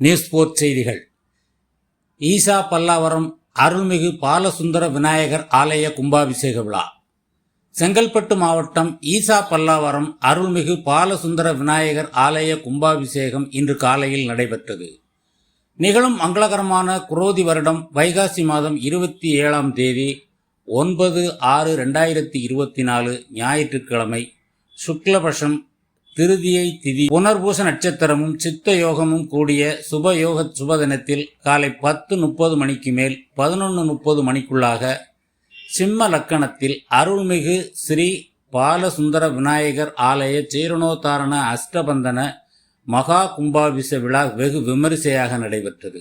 News board செய்திகள். ஈசா பல்லாவரம் அருள்மிகு பாலசுந்தர விநாயகர் ஆலய கும்பாபிஷேக விழா. செங்கல்பட்டு மாவட்டம் ஈசா பல்லாவரம் அருள்மிகு பாலசுந்தர விநாயகர் ஆலய கும்பாபிஷேகம் இன்று காலையில் நடைபெற்றது. நிகழும் மங்களகரமான குரோதி வருடம் வைகாசி மாதம் இருபத்தி ஏழாம் தேதி ஒன்பது ஆறு ரெண்டாயிரத்தி இருபத்தி நாலு ஞாயிற்றுக்கிழமை சுக்லபஷம் திருதியை திதி. புனர்பூச நட்சத்திரமும் சித்த யோகமும் கூடிய சுப யோக சுப தினத்தில் காலை பத்து முப்பது மணிக்கு மேல் பதினொன்று முப்பது மணிக்குள்ளாக சிம்ம லக்கணத்தில் அருள்மிகு ஸ்ரீ பாலசுந்தர விநாயகர் ஆலய சீரணோத்தாரண அஷ்டபந்தன மகா கும்பாபிஷ விழா வெகு விமரிசையாக நடைபெற்றது.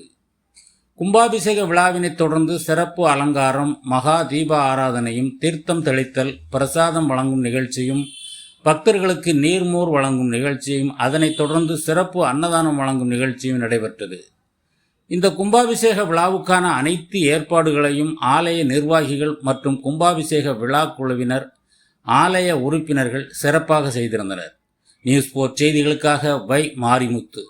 கும்பாபிஷேக விழாவினைத் தொடர்ந்து சிறப்பு அலங்காரம் மகா தீப ஆராதனையும் தீர்த்தம் தெளித்தல் பிரசாதம் வழங்கும் நிகழ்ச்சியும் பக்தர்களுக்கு நீர்மோர் வழங்கும் நிகழ்ச்சியும் அதனைத் தொடர்ந்து சிறப்பு அன்னதானம் வழங்கும் நிகழ்ச்சியும் நடைபெற்றது. இந்த கும்பாபிஷேக விழாவுக்கான அனைத்து ஏற்பாடுகளையும் ஆலய நிர்வாகிகள் மற்றும் கும்பாபிஷேக விழா குழுவினர் ஆலய உறுப்பினர்கள் சிறப்பாக செய்திருந்தனர். நியூஸ் போர்ட் செய்திகளுக்காக வை மாரிமுத்து.